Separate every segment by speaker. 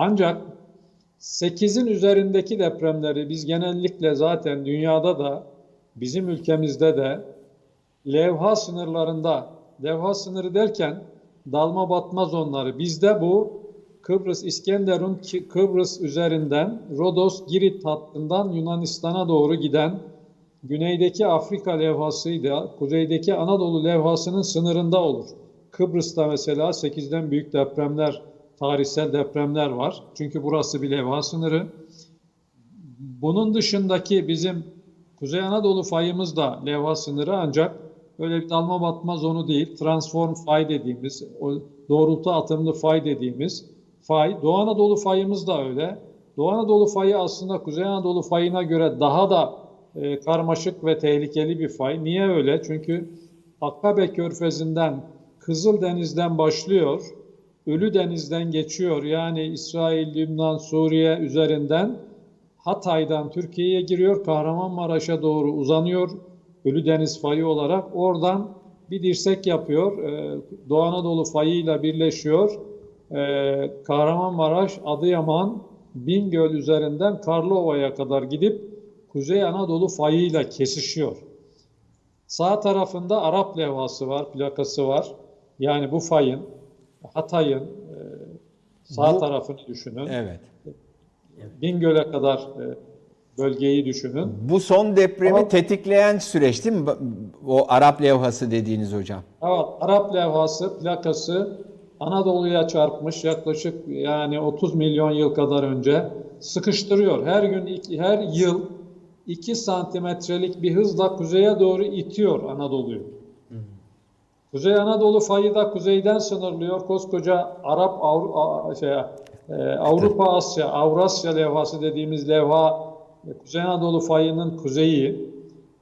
Speaker 1: Ancak 8'in üzerindeki depremleri biz genellikle zaten dünyada da bizim ülkemizde de levha sınırlarında, levha sınırı derken dalma batma zonları. Bizde bu Kıbrıs İskenderun Kıbrıs üzerinden Rodos Girit hattından Yunanistan'a doğru giden güneydeki Afrika levhasıyla kuzeydeki Anadolu levhasının sınırında olur. Kıbrıs'ta mesela 8'den büyük depremler, tarihsel depremler var. Çünkü burası bir levha sınırı. Bunun dışındaki bizim Kuzey Anadolu fayımız da levha sınırı ancak öyle bir dalma batma zonu değil. Transform fay dediğimiz, o doğrultu atımlı fay dediğimiz fay. Doğu Anadolu fayımız da öyle. Doğu Anadolu fayı aslında Kuzey Anadolu fayına göre daha da e, karmaşık ve tehlikeli bir fay. Niye öyle? Çünkü Akkabe Körfezi'nden, Kızıldeniz'den başlıyor, Ölü Deniz'den geçiyor. Yani İsrail, Lübnan, Suriye üzerinden Hatay'dan Türkiye'ye giriyor, Kahramanmaraş'a doğru uzanıyor. Ölü Deniz fayı olarak oradan bir dirsek yapıyor. Ee, Doğu Anadolu fayıyla birleşiyor. Ee, Kahramanmaraş, Adıyaman, Bingöl üzerinden Karlova'ya kadar gidip Kuzey Anadolu fayıyla kesişiyor. Sağ tarafında Arap levhası var, plakası var. Yani bu fayın, Hatay'ın e, sağ
Speaker 2: Bu-
Speaker 1: tarafını düşünün.
Speaker 2: Evet.
Speaker 1: Bingöl'e kadar e, bölgeyi düşünün.
Speaker 2: Bu son depremi
Speaker 1: Ama-
Speaker 2: tetikleyen süreç değil mi? O Arap levhası dediğiniz hocam.
Speaker 1: Evet, Arap levhası, plakası Anadolu'ya çarpmış yaklaşık yani 30 milyon yıl kadar önce sıkıştırıyor. Her gün, iki- her yıl 2 santimetrelik bir hızla kuzeye doğru itiyor Anadolu'yu. Kuzey Anadolu fayı da kuzeyden sınırlıyor. Koskoca Arap, Avru- şey, e, Avrupa, Asya, Avrasya levhası dediğimiz levha e, Kuzey Anadolu fayının kuzeyi.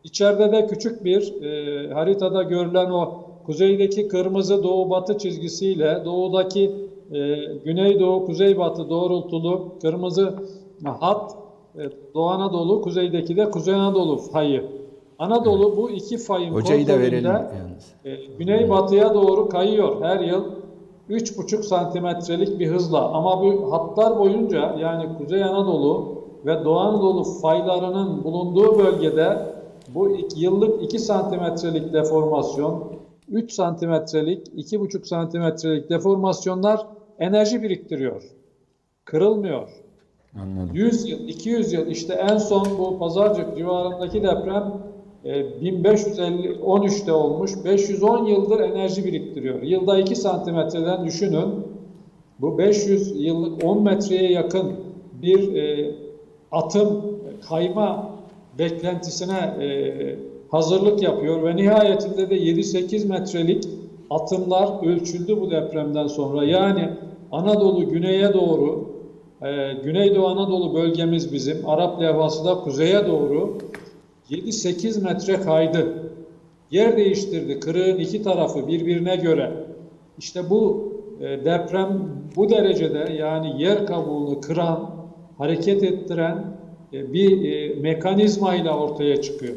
Speaker 1: İçeride de küçük bir e, haritada görülen o kuzeydeki kırmızı doğu-batı çizgisiyle doğudaki e, güneydoğu, kuzeybatı doğrultulu kırmızı hat e, Doğu Anadolu, kuzeydeki de Kuzey Anadolu fayı. Anadolu bu iki fayın
Speaker 2: Hocayı da verelim
Speaker 1: kontrolünde
Speaker 2: yalnız.
Speaker 1: e, güneybatıya doğru kayıyor her yıl 3,5 santimetrelik bir hızla. Ama bu hatlar boyunca yani Kuzey Anadolu ve Doğu Anadolu faylarının bulunduğu bölgede bu yıllık 2 santimetrelik deformasyon, 3 santimetrelik, 2,5 santimetrelik deformasyonlar enerji biriktiriyor. Kırılmıyor.
Speaker 2: Anladım.
Speaker 1: 100 yıl, 200 yıl işte en son bu Pazarcık civarındaki deprem 1513'te olmuş. 510 yıldır enerji biriktiriyor. Yılda 2 santimetreden düşünün. Bu 500 yıllık 10 metreye yakın bir e, atım, kayma beklentisine e, hazırlık yapıyor ve nihayetinde de 7-8 metrelik atımlar ölçüldü bu depremden sonra. Yani Anadolu güneye doğru, e, Güneydoğu Anadolu bölgemiz bizim, Arap levhası da kuzeye doğru 7-8 metre kaydı. Yer değiştirdi. Kırığın iki tarafı birbirine göre. İşte bu e, deprem bu derecede yani yer kabuğunu kıran, hareket ettiren e, bir e, mekanizmayla ortaya çıkıyor.